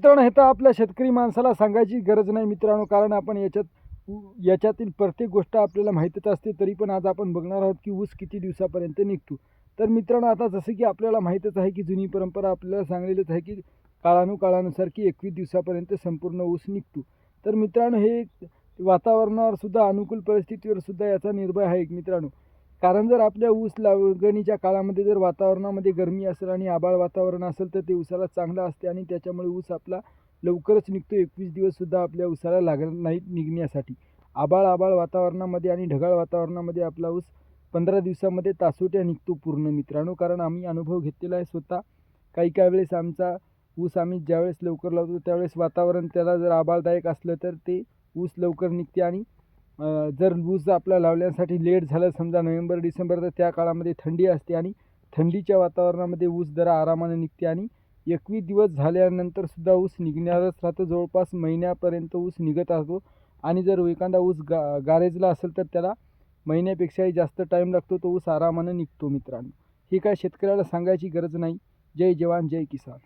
मित्रांनो हे तर आपल्या शेतकरी माणसाला सांगायची गरज नाही मित्रांनो कारण आपण याच्यात याच्यातील प्रत्येक गोष्ट आपल्याला माहीतच असते तरी पण आज आपण बघणार आहोत की ऊस किती दिवसापर्यंत निघतो. तर मित्रांनो आता जसं की आपल्याला माहीतच आहे की जुनी परंपरा आपल्याला सांगलेलीच आहे की काळानुकाळानुसार की एकवीस दिवसापर्यंत संपूर्ण ऊस निघतो. तर मित्रांनो हे वातावरणावर सुद्धा अनुकूल परिस्थितीवर सुद्धा याचा निर्भय आहे मित्रांनो. कारण जर आपल्या ऊस लागणीच्या काळामध्ये जर वातावरणामध्ये गरमी असेल आणि आबाळ वातावरण असेल तर ते ऊसाला चांगलं असते आणि त्याच्यामुळे ऊस आपला लवकरच निघतो. एकवीस दिवससुद्धा आपल्या ऊसाला लागणार नाहीत निघण्यासाठी. आबाळ आबाळ वातावरणामध्ये आणि ढगाळ वातावरणामध्ये आपला ऊस पंधरा दिवसामध्ये तासोट्या निघतो पूर्ण मित्रांनो. कारण आम्ही अनुभव घेतलेला आहे स्वतः. काही काही वेळेस आमचा ऊस आम्ही ज्यावेळेस लवकर लावतो त्यावेळेस वातावरण त्याला जर आबाळदायक असलं तर ते ऊस लवकर निघते आणि जर ऊस आपला लावण्यासाठी लेट झालं समजा नोव्हेंबर डिसेंबर तर त्या काळामध्ये थंडी असते आणि थंडीच्या वातावरणामध्ये ऊस जरा आरामाने निघते आणि एकवीस दिवस झाल्यानंतर सुद्धा ऊस निघणारच राहतो. जवळपास महिन्यापर्यंत ऊस निघत असतो आणि जर एखादा ऊस गा गारेजला असेल तर त्याला महिन्यापेक्षाही जास्त टाईम लागतो. तो ऊस आरामानं निघतो मित्रांनो. हे काय शेतकऱ्याला सांगायची गरज नाही. जय जवान जय किसान.